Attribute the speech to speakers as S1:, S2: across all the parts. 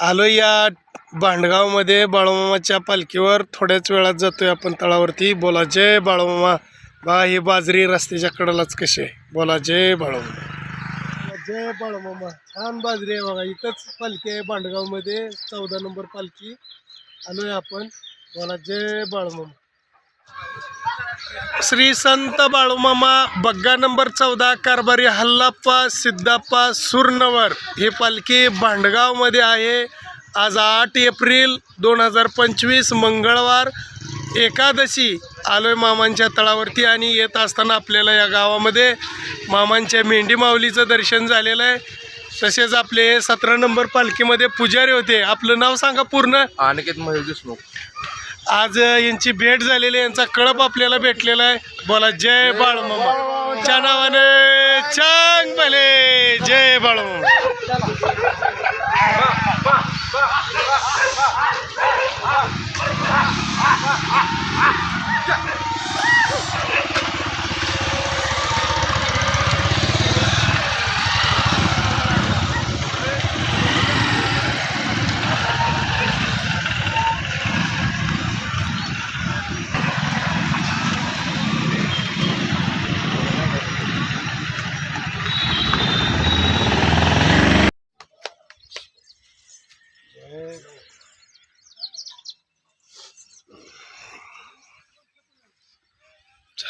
S1: आलो या भांडगावमध्ये बाळूमामाच्या पालखीवर. थोड्याच वेळात जातोय आपण तळावरती. बोला जय बाळूमामा. बा ही बाजरी रस्त्याच्या कडेलाच कशी आहे? बोला जय बाळूमामा. जय बाळूमामा. छान बाजरी आहे बघा. इथंच पालखी आहे भांडगावमध्ये. चौदा नंबर पालखी. आलोय आपण. बोला जय बाळूमामा. श्री संत बाळूमामा बग्गा नंबर चौदा कारभारी हल्लाप्पा सिद्धाप्पा सुरनवर ही पालखी भांडगावमध्ये आहे. आज आठ एप्रिल दोन हजार पंचवीस मंगळवार एकादशी. आलोय मामांच्या तळावरती आणि येत असताना आपल्याला या गावामध्ये मामांच्या मेंढी माऊलीचं दर्शन झालेलं आहे. तसेच आपले सतरा नंबर पालखीमध्ये पुजारी होते. आपलं नाव सांगा पूर्ण.
S2: अनिकेत महेश देशमुख.
S1: आज यांची भेट झालेली आहे. यांचा कळप आपल्याला भेटलेला आहे. बोला जय बाळूमामा. नावाने चांग भले. जय बाळूमामा.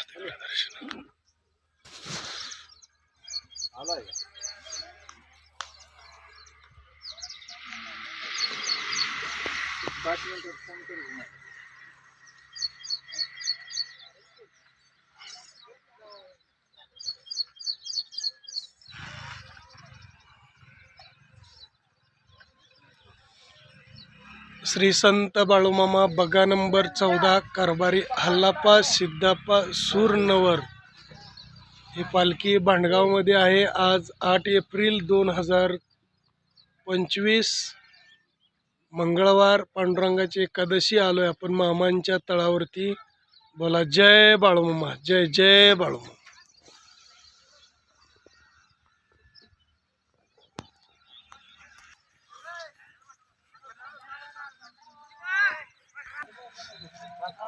S1: तिकडे दर्शन आलाय पाच मिनिटात फोन करू श्री संत बाळूमामा बगा नंबर चौदा कारभारी हल्लापा सिद्धापा सूरनवर. ही पालखी भांडगावमध्ये आहे. आज आठ एप्रिल दोन हजार पंचवीस. मंगळवार पांडुरंगाची एकादशी आलोय. आपण मामांच्या तळावरती बोला. जय बाळूमामा. जय जय बाळूमामा.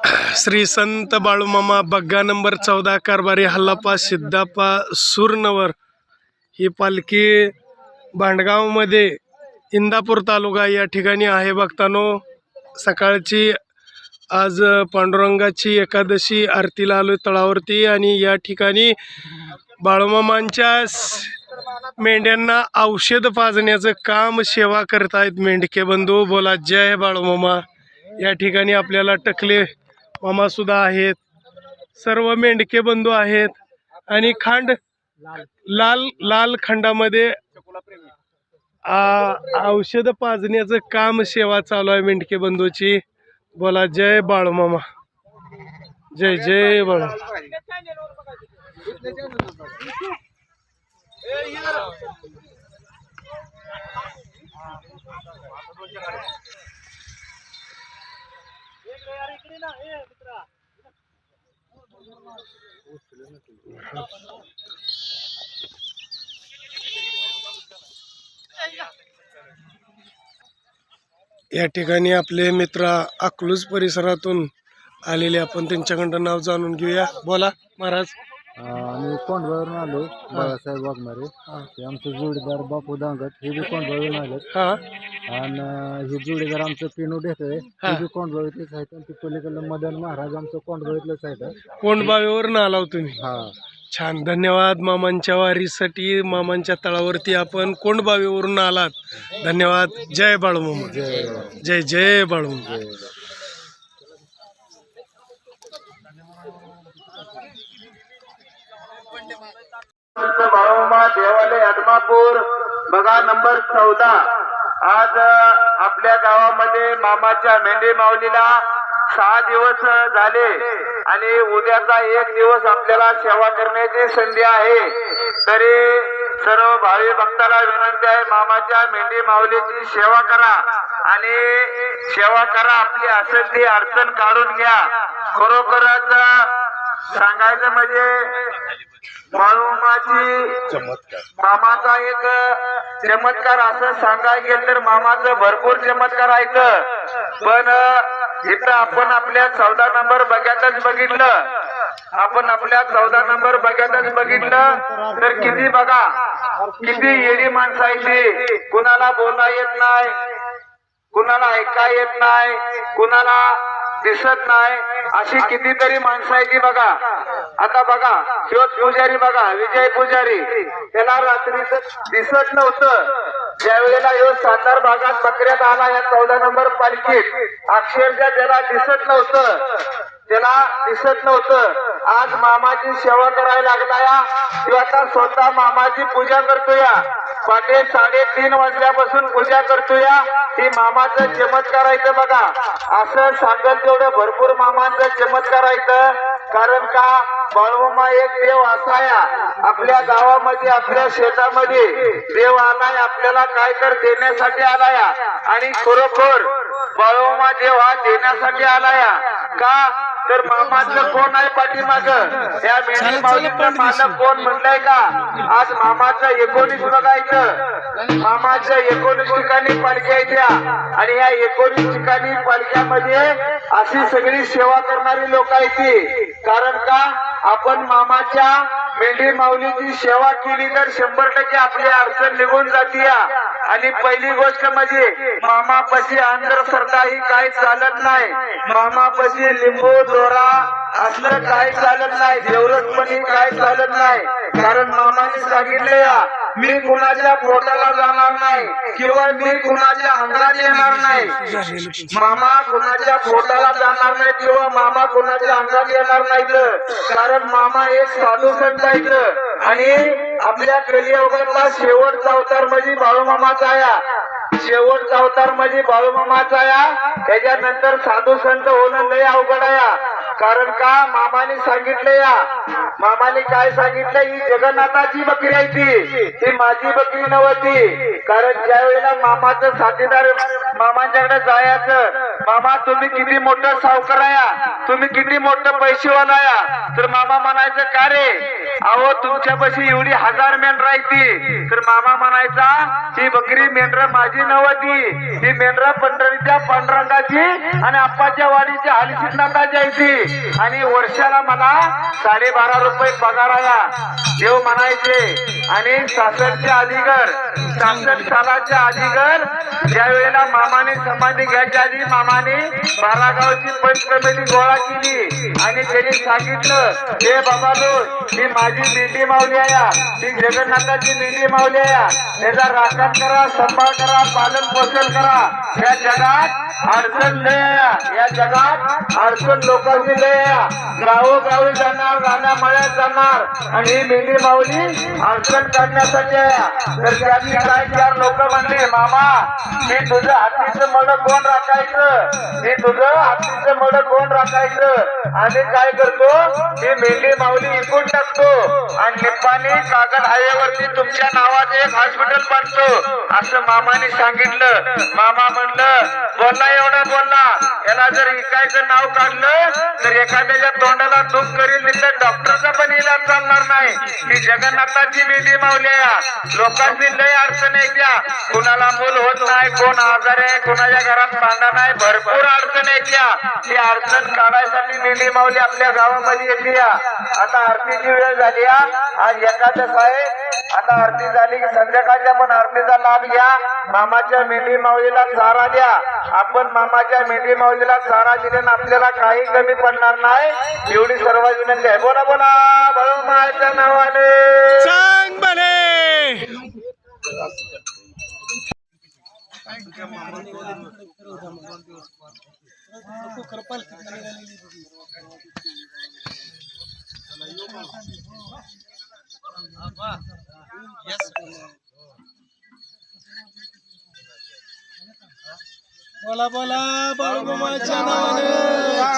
S1: श्री संत बाळूमामा बग्गा नंबर चौदा कारभारी हल्लापा सिद्धाप्पा सुरनवर ही पालखी भांडगावमध्ये इंदापूर तालुका या ठिकाणी आहे. बघतानो सकाळची आज पांडुरंगाची एकादशी आरतीला आलो तळावरती आणि या ठिकाणी बाळूमामांच्या मेंढ्यांना औषध पाजण्याचं काम सेवा करतायत मेंढके बंधू. बोला जय बाळूमामा या ठिकाणी आपल्याला टकले मामासुद्धा आहेत. सर्व मेंढके बंधू आहेत. आणि खांड लाल लाल खंडामध्ये औषध पाजण्याचं काम सेवा चालू आहे मेंढके बंधूची. बोला जय बाळ मामा. जय जय बाळ. या ठिकाणी आपले मित्र अकलूज परिसरातून आलेले आपण त्यांच्याकडं नाव जाणून घेऊया. बोला महाराज.
S3: आम्ही कोंडवळून आलो बाळासाहेब वाघमारे.
S1: हा.
S3: हे आमचे जोडीदार बापू दांगट हे बी कोंडवळून आलेत.
S1: हा.
S3: आणि हे जोडीदार आमचं पिनू ढेकळे
S1: हा.
S3: बी कोंडवळीतलेच आहेत. आणि ते पलीकडलं मदन महाराज आमचं कोंडवळीतलंच आहेत.
S1: कोंडबावीवरून आलाव तुम्ही.
S3: हा.
S1: छान. धन्यवाद मामांच्या वारीसाठी मामांच्या तळावरती आपण कोंडबावीवरून आलात. धन्यवाद. जय बाळूमामा.
S3: जय
S1: जय जय बाळूमामा.
S3: जय
S4: बाळोबा देवालय अदमापूर बघा नंबर चौदा. आज आपल्या गावामध्ये मामाच्या मेंढी माऊलीला सहा दिवस झाले. आणि उद्याचा एक दिवस आपल्याला सेवा करण्याची संधी आहे. तरी सर्व भावी भक्ताला विनंती आहे मामाच्या मेंढी माऊलीची सेवा करा. आणि सेवा करा आपली असेल ती अडचण काढून घ्या. खरोखरच सांगायचं म्हणजे बाळूमाची मामाचा एक चमत्कार असं सांगायला गेलं तर मामाचं भरपूर चमत्कार आहेत पण इथं आपण आपल्या चौदा नंबर बघ्यातच बघितलं. आपण आपल्या चौदा नंबर बघ्यातच बघितलं. तर किती बघा किती येडी माणसं आहे ती कुणाला बोलता येत नाही कुणाला ऐका येत नाही कुणाला दिसत नाही. अशी कितीतरी माणसं आहे ती बघा. आता बघा शिवत पुजारी बघा विजय पुजारी. त्याला रात्रीच दिसत नव्हतं. ज्या वेळेला सातार भागात बकऱ्यात आला या चौदा नंबर पालखीत अक्षरशः त्याला दिसत नव्हतं. त्याला दिसत नव्हतं. आज मामाची सेवा करायला लागला या आता स्वतः मामाची पूजा करतो या पाटे साडेतीन वाजल्यापासून पूजा करतो या ही मामाचं चमत्कारायचं बघा. असं सांगत तेवढं भरपूर मामांचं चमत्कारायचं कारण का? बाळूमा एक देव असाया. आपल्या गावामध्ये आपल्या शेतामध्ये देव आलाय. आपल्याला काय तर देण्यासाठी आलाया. आणि खरोखर बाळूमा देव हा देण्यासाठी आलाया. का? तर मामाचं कोण आहे पाठीमाग? या मेंढी माऊलीचं मालक कोण म्हणलंय का? आज मामाचं एकोणीस बघायचं मामाच्या एकोणीस ठिकाणी पालख्या आहेत या आणि या एकोणीस ठिकाणी पालख्यामध्ये अशी सगळी सेवा करणारी लोक आहेत ती. कारण का? आपण मामाच्या मेंढी माऊलीची सेवा केली तर शंभर टक्के आपली अडचण निघून जाते आणि पहिली गोष्ट म्हणजे मामापाशी अंधश्रद्धा ही काही चालत नाही. मामापाशी लिंबू दोरा असलं काही चालत नाही. देवरटपणी काही चालत नाही. कारण मामाने सांगितले या मी कुणाच्या पोटाला जाणार नाही किंवा मी कुणाच्या अंगात येणार नाही. मामा कुणाच्या पोटाला जाणार नाही किंवा मामा कुणाच्या अंगात येणार नाहीत. कारण मामा एक साधू संत आहेत. आणि आपल्या कलियोगातला शेवटचा अवतार म्हणजे बाळूमामाचा या शेवटचा अवतार म्हणजे बाळूमामाचा या त्याच्यानंतर साधू संत होणं लय अवघड आहे. कारण का? मामाने सांगितलं या. मामाने काय सांगितलं? ही जगन्नाथाची बकरी आहे ती. ती माझी बकरी नव्हती. कारण ज्या वेळेला मामाचं साथीदार मामांच्याकडे जायचं मामा तुम्ही किती मोठं सावकार या तुम्ही किती मोठं पैसेवाला या तर मामा म्हणायचं का रे? अहो तुमच्यापाशी एवढी हजार मेंढरा आहे तर मामा म्हणायचा ही बकरी मेंढर माझी नव्हती. ही मेंढर पंढरीच्या पांडुरंगाची आणि आप्पाच्या वाडीच्या हलसिद्धनाथाची आहे ती. आणि वर्षाला मला साडेबारा रुपये पगार आला. देव म्हणायचे आणि सासरच्या अधिगर सासर सालाच्या अधिगर ज्या वेळेला मामाने समाधी घ्यायच्या आधी मामाने बारा गावची पंचप्रमिती गोळा केली. आणि त्यांनी सांगितलं हे बाबा ही माझी मेंढी माऊली आहे ही जगन्नाथाची मेंढी माऊली आहे त्याचा राखण करा सांभाळ करा पालन पोषण करा. या जगात अडचण लय या जगात अडचण लोकांची लय गावोगावी जाणार राण्या मळ्यात जाणार. आणि ही मेंढी माऊली अडचण काढण्यासाठी आहे. तर त्यांनी काय चार लोक म्हणले मामा मी तुझं हातीचं मड कोण राखायचं? मी तुझं हातीचं मड कोण राखायचं? आणि काय करतो? मी मेंढी माऊली विकून टाकतो. आणि निप्पाणी कागद हायवरती तुमच्या नावात एक हॉस्पिटल बांधतो. असं मामाने सांगितलं. मामा म्हणलं बोलला एवढा बोलला. याला जर इकायचं नाव काढलं तर एखाद्याच्या तोंडाला दुःख करील तिथे डॉक्टरचा पण इलाज चालणार नाही. ही जगन्नाथाची विधी माऊली लोकांची लय अडचण आहे त्या. कुणाला मूल होत नाही कोण आजार आहे कुणाच्या घरात भांडा नाही भरपूर अडचण आहे त्या. ती अडचण काढायसाठी मेंढी माऊली आपल्या गावामध्ये येते या. आता आरतीची वेळ झाली या. आज एकादश आहे आता आरती झाली की संध्याकाळच्या पण आरतीचा लाभ घ्या. मामाच्या मेंढी माऊलीला चारा द्या. आपण मामाच्या मेंढी माऊलीला चारा दिल्यानं आपल्याला काही कमी पडणार नाही. एवढी सर्व विनंती आहे. बोला बोला. बळमाच्या नावाने.
S1: चांग भले बोला बोला बाळूमामाच्या नावाने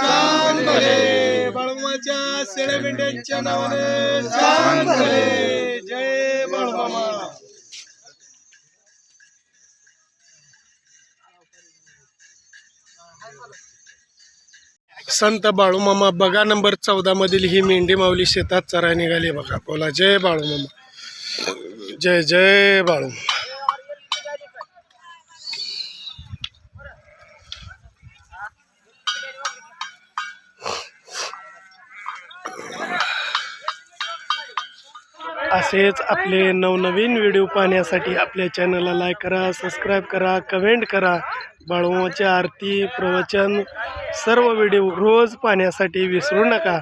S1: चांग भले. बाळूमाच्या शेळ्या मेंढ्यांच्या नावाने चांग भले. जय बाळूमामा. संत बाळूमामा बघा नंबर चौदा मधील ही मेंढी माऊली शेतात चराय निघाली बघा. बोला जय बाळूमामा. जय जय बाळू असेच आपले नवनवीन व्हिडिओ पाहण्यासाठी आपल्या चॅनलला लाईक करा सबस्क्राईब करा कमेंट करा. बाळूमाच्या आरती प्रवचन सर्व व्हिडिओ रोज पाहण्यासाठी विसरू नका.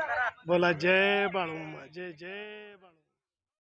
S1: बोला जय बाळूमा जय जय बाळू